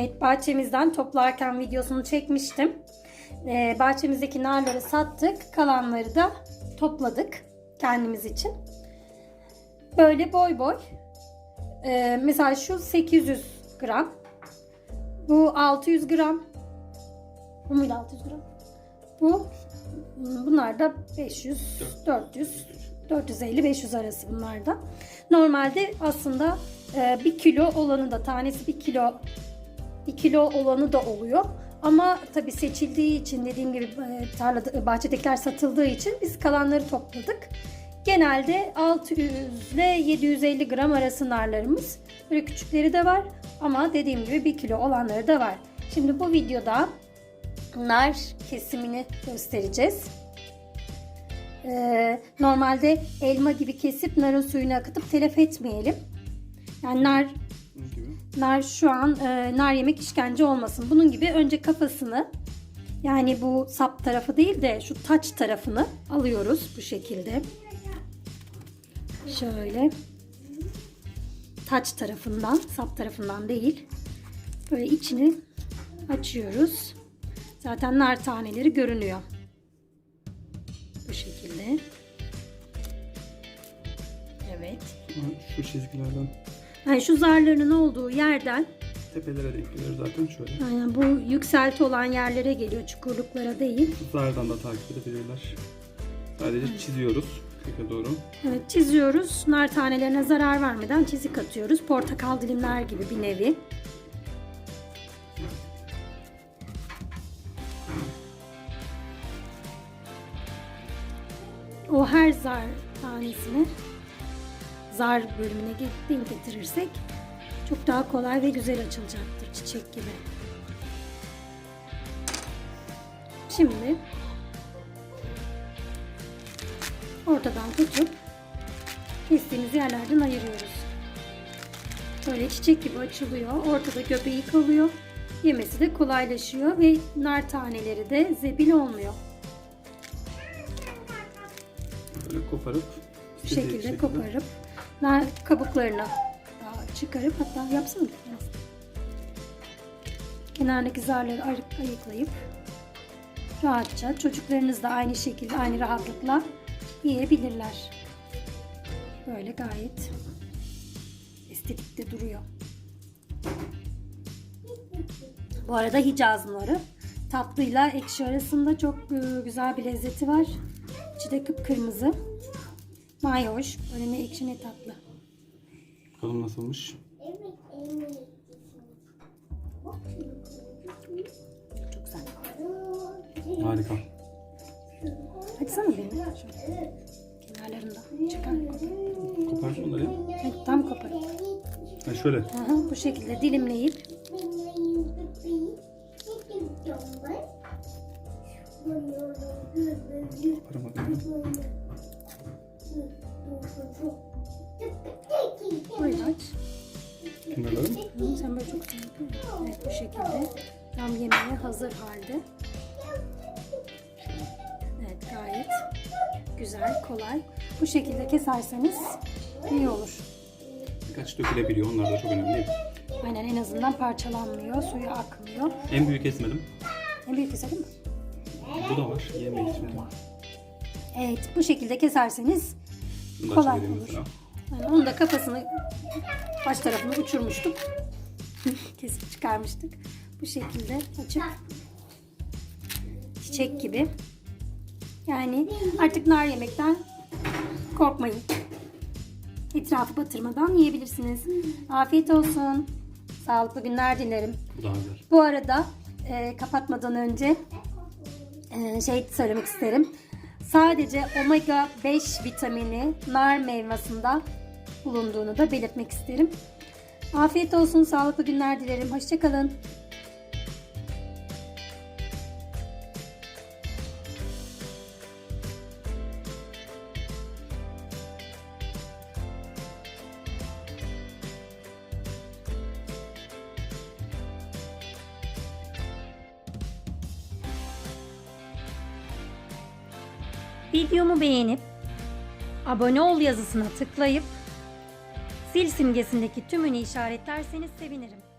Evet bahçemizden toplarken videosunu çekmiştim. Ee, bahçemizdeki narları sattık. Kalanları da topladık kendimiz için. Böyle boy boy. Ee, mesela şu 800 gram. Bu 600 gram. Bu muydu 600 gram? Bu bunlar da 500, 400, 450-500 arası bunlar da. Normalde aslında e, bir kilo olanı da tanesi bir kilo bir kilo olanı da oluyor. Ama tabii seçildiği için dediğim gibi e, tarlada bahçedekiler satıldığı için biz kalanları topladık. Genelde 600 ile 750 gram arası narlarımız. Böyle küçükleri de var ama dediğim gibi 1 kilo olanları da var. Şimdi bu videoda nar kesimini göstereceğiz. Ee, normalde elma gibi kesip narın suyunu akıtıp telef etmeyelim. Yani nar gibi. Nar şu an e, nar yemek işkence olmasın. Bunun gibi önce kafasını yani bu sap tarafı değil de şu taç tarafını alıyoruz bu şekilde. Şöyle taç tarafından, sap tarafından değil. Böyle içini açıyoruz. Zaten nar taneleri görünüyor. Bu şekilde. Evet. Şu çizgilerden Yani şu zarların olduğu yerden tepelere denk geliyor zaten şöyle. Aynen bu yükselti olan yerlere geliyor, çukurluklara değil. Zardan da takip edebilirler. Sadece çiziyoruz köke doğru. Evet, çiziyoruz. Nar tanelerine zarar vermeden çizik atıyoruz. Portakal dilimler gibi bir nevi. O her zar tanesini zar bölümüne denk getirirsek çok daha kolay ve güzel açılacaktır çiçek gibi. Şimdi ortadan tutup kestiğimiz yerlerden ayırıyoruz. Böyle çiçek gibi açılıyor. Ortada göbeği kalıyor. Yemesi de kolaylaşıyor ve nar taneleri de zebil olmuyor. Böyle koparıp Bu şekilde koparıp nar kabuklarını daha çıkarıp hatta yapsana biraz. Kenardaki zarları ayık, ayıklayıp rahatça çocuklarınız da aynı şekilde aynı rahatlıkla yiyebilirler. Böyle gayet estetikte duruyor. Bu arada Hicaz tatlıyla ekşi arasında çok e, güzel bir lezzeti var. İçi de kıpkırmızı. Mayoş. Böyle ne ekşi ne tatlı. Bakalım nasılmış. Çok güzel. Harika. Açsana beni. Şöyle. Kenarlarında. Çıkar. Kopardın onları ya. Tam koparıp. Ha şöyle. Aha, bu şekilde dilimleyip Koparamadım aç. Kenarları mı? Hı, sen böyle çok güzel yapıyorsun. Evet bu şekilde. Tam yemeğe hazır halde. Evet gayet güzel, kolay. Bu şekilde keserseniz iyi olur. Birkaç dökülebiliyor. Onlar da çok önemli değil. Aynen en azından parçalanmıyor, suyu akmıyor. En büyük kesmedim. En büyük keselim mi? Bu da var. Yemek için. Evet bu şekilde keserseniz Bunu da Kolay olur. mesela. yani onun da kafasını baş tarafını uçurmuştuk. Kesip çıkarmıştık. Bu şekilde açıp çiçek gibi. Yani artık nar yemekten korkmayın. Etrafı batırmadan yiyebilirsiniz. Afiyet olsun. Sağlıklı günler dilerim. Bu arada e, kapatmadan önce e, şey söylemek isterim. Sadece omega 5 vitamini nar meyvasında bulunduğunu da belirtmek isterim. Afiyet olsun, sağlıklı günler dilerim. Hoşçakalın. Videomu beğenip abone ol yazısına tıklayıp zil simgesindeki tümünü işaretlerseniz sevinirim.